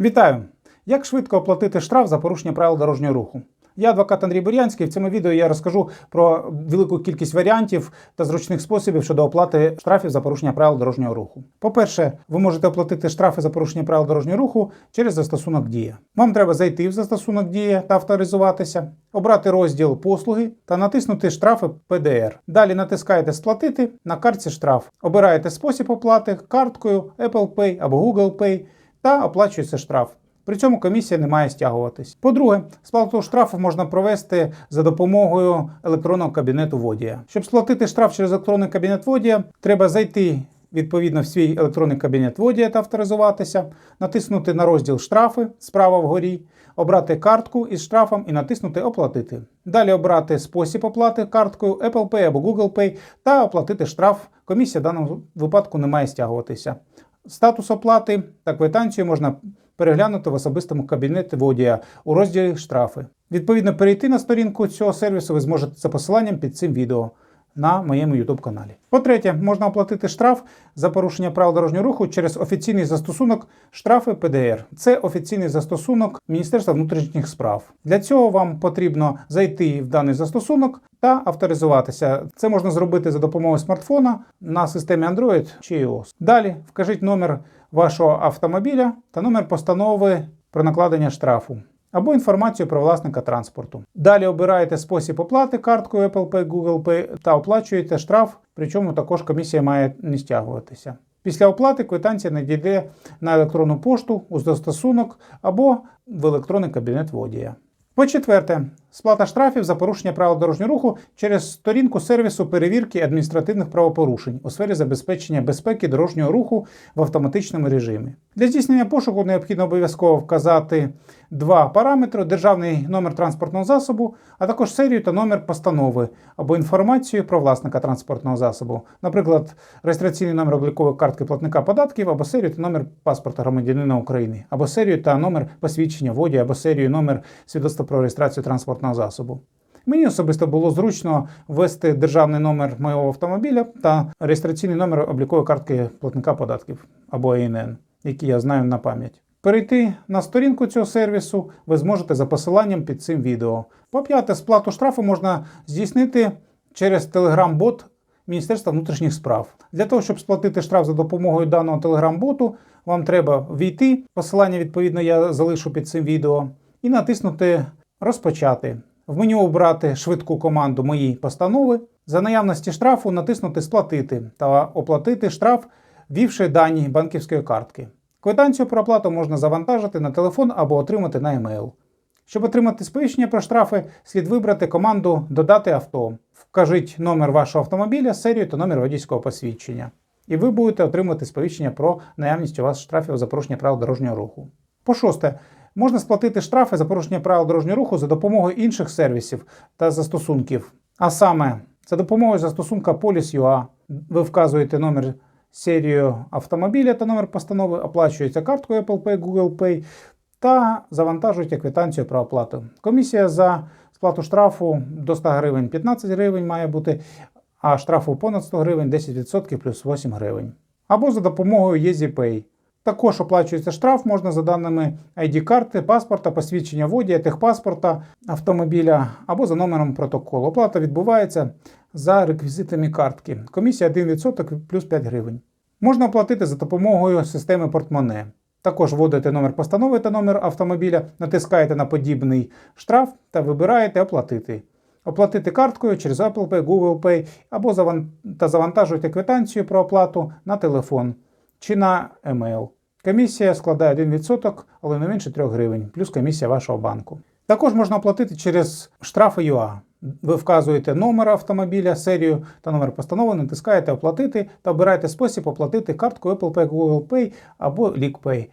Вітаю! Як швидко оплатити штраф за порушення правил дорожнього руху? Я адвокат Андрій Бурянський. В цьому відео я розкажу про велику кількість варіантів та зручних способів щодо оплати штрафів за порушення правил дорожнього руху. По-перше, ви можете оплатити штрафи за порушення правил дорожнього руху через застосунок Дія. Вам треба зайти в застосунок Дія та авторизуватися, обрати розділ послуги та натиснути штрафи ПДР. Далі натискаєте Сплатити на картці штраф. Обираєте спосіб оплати карткою Apple Pay або Google Pay та оплачується штраф. При цьому комісія не має стягуватись. По-друге, сплату штрафу можна провести за допомогою електронного кабінету водія. Щоб сплатити штраф через електронний кабінет водія, треба зайти відповідно в свій електронний кабінет водія та авторизуватися, натиснути на розділ штрафи справа вгорі, обрати картку із штрафом і натиснути Оплатити. Далі обрати спосіб оплати карткою Apple Pay або Google Pay та оплатити штраф. Комісія в даному випадку не має стягуватися. Статус оплати та квитанцію можна переглянути в особистому кабінеті водія у розділі штрафи. Відповідно, перейти на сторінку цього сервісу ви зможете за посиланням під цим відео на моєму YouTube каналі. По-третє, можна оплатити штраф за порушення правил дорожнього руху через офіційний застосунок штрафи ПДР. Це офіційний застосунок Міністерства внутрішніх справ. Для цього вам потрібно зайти в даний застосунок та авторизуватися. Це можна зробити за допомогою смартфона на системі Android чи iOS. Далі вкажіть номер вашого автомобіля та номер постанови про накладення штрафу. Або інформацію про власника транспорту. Далі обираєте спосіб оплати карткою Apple Pay, Google Pay та оплачуєте штраф, причому також комісія має не стягуватися. Після оплати квитанція надійде на електронну пошту у застосунок або в електронний кабінет водія. По-четверте, сплата штрафів за порушення правил дорожнього руху через сторінку сервісу перевірки адміністративних правопорушень у сфері забезпечення безпеки дорожнього руху в автоматичному режимі. Для здійснення пошуку необхідно обов'язково вказати два параметри: державний номер транспортного засобу, а також серію та номер постанови або інформацію про власника транспортного засобу, наприклад, реєстраційний номер облікової картки платника податків або серію та номер паспорта громадянина України, або серію та номер посвідчення водія, або серію номер свідоцтва про реєстрацію транспортного засобу. Мені особисто було зручно ввести державний номер моєго автомобіля та реєстраційний номер облікової картки платника податків або ІНН, який я знаю на пам'ять. Перейти на сторінку цього сервісу ви зможете за посиланням під цим відео. По п'яте, сплату штрафу можна здійснити через Telegram-бот Міністерства внутрішніх справ. Для того, щоб сплатити штраф за допомогою даного Telegram-боту, вам треба війти. Посилання, відповідно, я залишу під цим відео, і натиснути Розпочати. В меню обрати швидку команду Мої постанови. За наявності штрафу натиснути Сплатити та оплатити штраф, ввівши дані банківської картки. Квитанцію про оплату можна завантажити на телефон або отримати на емейл. Щоб отримати сповіщення про штрафи, слід вибрати команду Додати авто. Вкажіть номер вашого автомобіля, серію та номер водійського посвідчення. І ви будете отримувати сповіщення про наявність у вас штрафів за порушення правил дорожнього руху. По шосте, можна сплатити штрафи за порушення правил дорожнього руху за допомогою інших сервісів та застосунків. А саме, за допомогою застосунка Police.ua ви вказуєте номер серію автомобіля та номер постанови, оплачується карткою Apple Pay, Google Pay та завантажуєте квитанцію про оплату. Комісія за сплату штрафу до 100 гривень 15 гривень має бути, а штрафу понад 100 гривень 10% плюс 8 гривень. Або за допомогою EasyPay. Також оплачується штраф можна за даними ID-карти, паспорта, посвідчення водія, техпаспорта автомобіля або за номером протоколу. Оплата відбувається за реквізитами картки. Комісія 1% плюс 5 гривень. Можна оплатити за допомогою системи портмоне. Також вводите номер постанови та номер автомобіля, натискаєте на подібний штраф та вибираєте Оплатити. Оплатити карткою через Apple Pay, Google Pay або заван... та завантажуєте квитанцію про оплату на телефон чи на емейл. Комісія складає 1%, але не менше 3 гривень, плюс комісія вашого банку. Також можна оплатити через штрафи ЮА. Ви вказуєте номер автомобіля, серію та номер постанови, натискаєте Оплатити та обираєте спосіб оплатити карткою Apple Pay, Google Pay або LeakPay.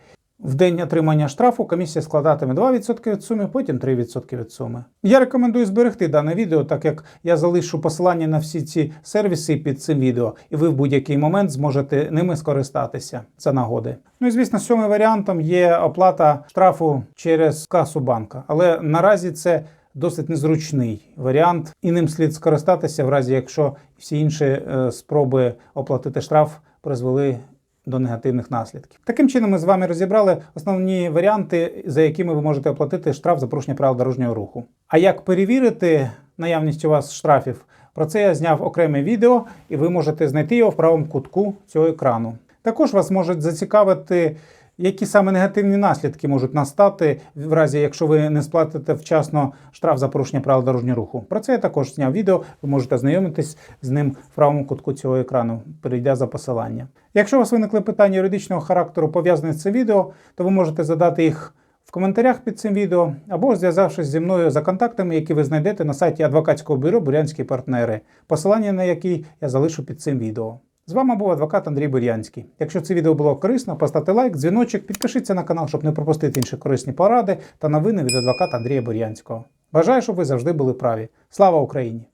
В день отримання штрафу комісія складатиме 2% від суми, потім 3% від суми. Я рекомендую зберегти дане відео, так як я залишу посилання на всі ці сервіси під цим відео, і ви в будь-який момент зможете ними скористатися. Це нагоди. Ну і звісно, сьомим варіантом є оплата штрафу через касу банка, але наразі це. Досить незручний варіант, і ним слід скористатися, в разі якщо всі інші е, спроби оплатити штраф призвели до негативних наслідків. Таким чином, ми з вами розібрали основні варіанти, за якими ви можете оплатити штраф за порушення правил дорожнього руху. А як перевірити наявність у вас штрафів? Про це я зняв окреме відео, і ви можете знайти його в правому кутку цього екрану. Також вас можуть зацікавити, які саме негативні наслідки можуть настати в разі, якщо ви не сплатите вчасно штраф за порушення правил дорожнього руху. Про це я також зняв відео. Ви можете знайомитись з ним в правому кутку цього екрану, перейдя за посилання. Якщо у вас виникли питання юридичного характеру пов'язані з цим відео, то ви можете задати їх в коментарях під цим відео або зв'язавшись зі мною за контактами, які ви знайдете на сайті адвокатського бюро Бурянські партнери, посилання на який я залишу під цим відео. З вами був адвокат Андрій Бурянський. Якщо це відео було корисно, поставте лайк, дзвіночок, підпишіться на канал, щоб не пропустити інші корисні поради та новини від адвоката Андрія Бурянського. Бажаю, щоб ви завжди були праві. Слава Україні!